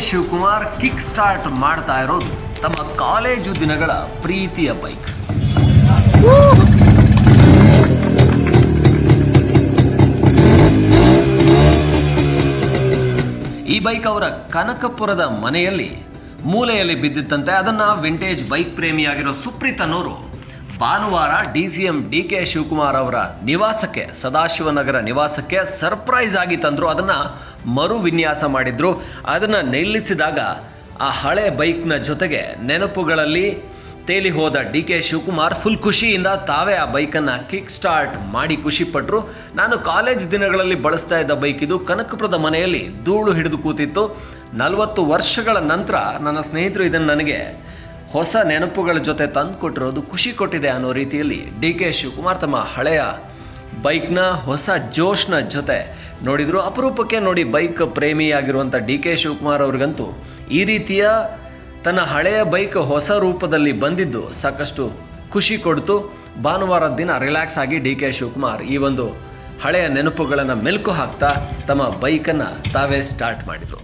Shivakumar kick start ಮಾಡ್ತಾ ಇರೋದು ತಮ್ಮ ಕಾಲೇಜು ದಿನಗಳ ಪ್ರೀತಿಯ ಬೈಕ್. ಈ ಬೈಕ್ ಅವರ ಕನಕಪುರದ ಮನೆಯಲ್ಲಿ ಮೂಲೆಯಲ್ಲಿ ಬಿದ್ದಿತ್ತಂತೆ ಅದನ್ನ ವಿಂಟೇಜ್ ಬೈಕ್ ಪ್ರೇಮಿಯಾಗಿರೋ ಸುಪ್ರೀತ್ ಅನ್ನೋರು ಭಾನುವಾರ D C M D K Shivakumar ಅವರ ನಿವಾಸಕ್ಕೆ, ಸದಾಶಿವನಗರ ನಿವಾಸಕ್ಕೆ ಸರ್ಪ್ರೈಸ್ ಆಗಿ ತಂದರು. ಅದನ್ನ ಮರು ವಿನ್ಯಾಸ ಮಾಡಿದ್ರು. ಅದನ್ನು ನಿಲ್ಲಿಸಿದಾಗ ಆ ಹಳೆ ಬೈಕ್ನ ಜೊತೆಗೆ ನೆನಪುಗಳಲ್ಲಿ ತೇಲಿ ಹೋದ ಡಿ ಕೆ ಶಿವಕುಮಾರ್ ಫುಲ್ ಖುಷಿಯಿಂದ ತಾವೇ ಆ ಬೈಕನ್ನು ಕಿಕ್ ಸ್ಟಾರ್ಟ್ ಮಾಡಿ ಖುಷಿಪಟ್ಟರು ನಾನು ಕಾಲೇಜ್ ದಿನಗಳಲ್ಲಿ ಬಳಸ್ತಾ ಇದ್ದ ಬೈಕ್ ಇದು. ಕನಕಪುರದ ಮನೆಯಲ್ಲಿ ಧೂಳು ಹಿಡಿದು ಕೂತಿತ್ತು. ನಲವತ್ತು ವರ್ಷಗಳ ನಂತರ ನನ್ನ ಸ್ನೇಹಿತರು ಇದನ್ನು ನನಗೆ ಹೊಸ ನೆನಪುಗಳ ಜೊತೆ ತಂದು ಕೊಟ್ಟಿರೋದು ಖುಷಿ ಕೊಟ್ಟಿದೆ ಅನ್ನೋ ರೀತಿಯಲ್ಲಿ ಡಿ ಕೆ ಶಿವಕುಮಾರ್ ತಮ್ಮ ಹಳೆಯ ಬೈಕ್ನ ಹೊಸ ಜೋಶ್ನ ಜೊತೆ ನೋಡಿದ್ರು. ಅಪರೂಪಕ್ಕೆ ನೋಡಿ ಬೈಕ್ ಪ್ರೇಮಿಯಾಗಿರುವಂಥ ಡಿ ಕೆ ಶಿವಕುಮಾರ್ ಅವ್ರಿಗಂತೂ ಈ ರೀತಿಯ ತನ್ನ ಹಳೆಯ ಬೈಕ್ ಹೊಸ ರೂಪದಲ್ಲಿ ಬಂದಿದ್ದು ಸಾಕಷ್ಟು ಖುಷಿ ಕೊಡ್ತು. ಭಾನುವಾರ ದಿನ ರಿಲ್ಯಾಕ್ಸ್ ಆಗಿ ಡಿ ಕೆ ಶಿವಕುಮಾರ್ ಈ ಒಂದು ಹಳೆಯ ನೆನಪುಗಳನ್ನು ಮೆಲುಕು ಹಾಕ್ತಾ ತಮ್ಮ ಬೈಕನ್ನು ತಾವೇ ಸ್ಟಾರ್ಟ್ ಮಾಡಿದರು.